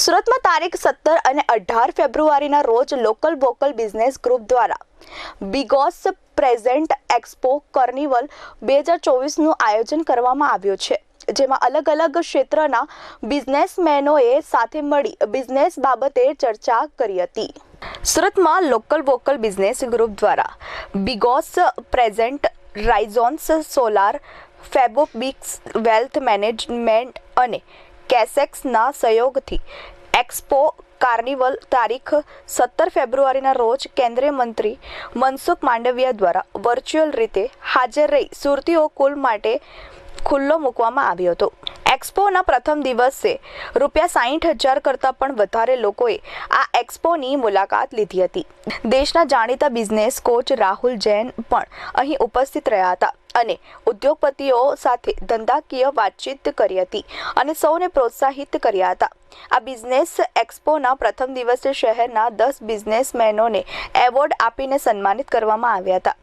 સુરતમાં તારીખ સત્તર અને અઢાર ફેબ્રુઆરીના રોજ લોકલ વોકલ બિઝનેસ ગ્રુપ દ્વારા બિગોસ પ્રેઝન્ટ એક્સપો કર્નિવલ બે હજાર ચોવીસનું આયોજન કરવામાં આવ્યું છે, જેમાં અલગ અલગ ક્ષેત્રના બિઝનેસમેનોએ સાથે મળી બિઝનેસ બાબતે ચર્ચા કરી હતી. સુરતમાં લોકલ વોકલ બિઝનેસ ગ્રુપ દ્વારા બિગોસ પ્રેઝન્ટ રાઇઝોન્સ સોલાર, ફેબોબિક્સ વેલ્થ મેનેજમેન્ટ અને કેસેક્સના સહયોગથી એક્સપો કાર્નિવલ તારીખ સત્તર ફેબ્રુઆરીના રોજ કેન્દ્રીય મંત્રી મનસુખ માંડવિયા દ્વારા વર્ચ્યુઅલ રીતે હાજર રહી સુરતીઓ કુલ માટે ખુલ્લો મૂકવામાં આવ્યો હતો. એક્સપોના પ્રથમ દિવસે રૂપિયા સાહીઠ હજાર કરતાં પણ વધારે લોકોએ આ એક્સપોની મુલાકાત લીધી હતી. દેશના જાણીતા બિઝનેસ કોચ રાહુલ જૈન પણ અહીં ઉપસ્થિત રહ્યા હતા અને ઉદ્યોગપતિઓ સાથે ધંધાકીય વાતચીત કરી હતી અને સૌને પ્રોત્સાહિત કર્યા હતા. આ બિઝનેસ એક્સપોના પ્રથમ દિવસે શહેરના દસ બિઝનેસમેનોને એવોર્ડ આપીને સન્માનિત કરવામાં આવ્યા હતા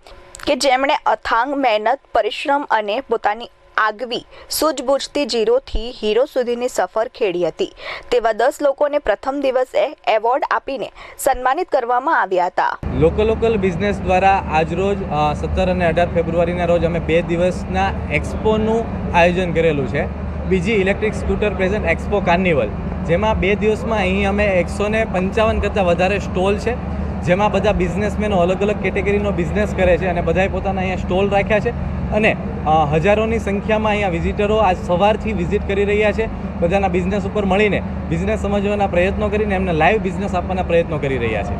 કે જેમણે અથાંગ, મહેનત, પરિશ્રમ અને પોતાની આગવી સૂઝબૂછથી જીરોથી હીરો સુધીની સફર ખેડી હતી. તેવા દસ લોકોને પ્રથમ દિવસે એવોર્ડ આપીને સન્માનિત કરવામાં આવ્યા હતા. લોકલ લોકલ બિઝનેસ દ્વારા આજરોજ સત્તર અને અઢાર ફેબ્રુઆરીના રોજ અમે બે દિવસના એક્સપોનું આયોજન કરેલું છે. બીજી electric scooter present expo carnival, જેમાં બે દિવસમાં અહીં અમે એકસો ને પંચાવન કરતાં વધારે સ્ટોલ છે. જેમાં બધા બિઝનેસમેનો અલગ અલગ કેટેગરીનો બિઝનેસ કરે છે અને બધાએ પોતાના અહીંયા સ્ટોલ રાખ્યા છે અને હજારોની સંખ્યામાં અહીંયા વિઝિટરો આજ સવારથી વિઝિટ કરી રહ્યા છે, બધાના બિઝનેસ ઉપર મળીને બિઝનેસ સમજવાના પ્રયત્નો કરીને એમને લાઈવ બિઝનેસ આપવાના પ્રયત્નો કરી રહ્યા છે.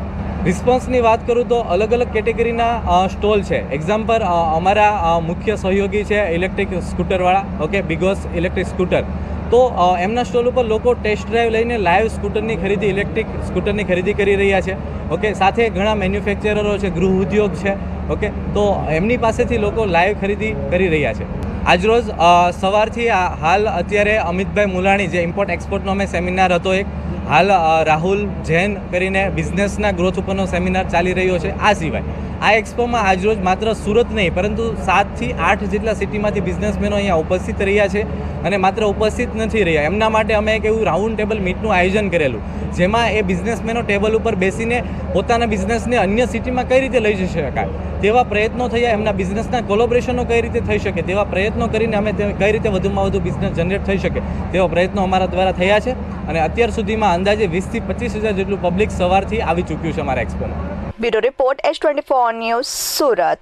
રિસ્પોન્સની વાત કરું તો અલગ અલગ કેટેગરીના સ્ટોલ છે. એક્ઝામ્પલ અમારા મુખ્ય સહયોગી છે ઇલેક્ટ્રિક સ્કૂટરવાળા, ઓકે બિગોસ ઇલેક્ટ્રિક સ્કૂટર. તો એમના સ્ટોલ ઉપર લોકો ટેસ્ટ ડ્રાઈવ લઈને લાઈવ સ્કૂટરની ખરીદી, ઇલેક્ટ્રિક સ્કૂટરની ખરીદી કરી રહ્યા છે. ઓકે, સાથે ઘણા મેન્યુફેક્ચરરો છે, ગૃહ ઉદ્યોગ છે. ઓકે, તો એમની પાસેથી લોકો લાઈવ ખરીદી કરી રહ્યા છે. આજરોજ સવારથી હાલ અત્યારે અમિતભાઈ મુલાણી જે ઇમ્પોર્ટ એક્સપોર્ટનો અમે સેમિનાર હતો એક, હાલ રાહુલ જૈન કરીને બિઝનેસના ગ્રોથ ઉપરનો સેમિનાર ચાલી રહ્યો છે, આ સિવાય. આ એક્સપોમાં આજરોજ માત્ર સુરત નહીં, પરંતુ સાતથી આઠ જેટલા સિટીમાંથી બિઝનેસમેનો અહીંયા ઉપસ્થિત રહ્યા છે. અને માત્ર ઉપસ્થિત નથી રહ્યા. એમના માટે અમે એક એવું રાઉન્ડ ટેબલ મીટનું આયોજન કરેલું, જેમાં એ બિઝનેસમેનો ટેબલ ઉપર બેસીને પોતાના બિઝનેસને અન્ય સિટીમાં કઈ રીતે લઈ જઈ શકાય, તેવા પ્રયત્નો થયા, એમના બિઝનેસના કોલોબ્રેશનો કઈ રીતે થઈ શકે, તેવા પ્રયત્નો કરીને અમે કઈ રીતે વધુમાં વધુ બિઝનેસ જનરેટ થઈ શકે, તેવા પ્રયત્નો અમારા દ્વારા થયા છે. અને અત્યાર સુધીમાં અંદાજે વીસથી પચીસ હજાર જેટલું પબ્લિક સવારથી આવી ચૂક્યું છે અમારા એક્સપોમાં bureau report S twenty four news Surat.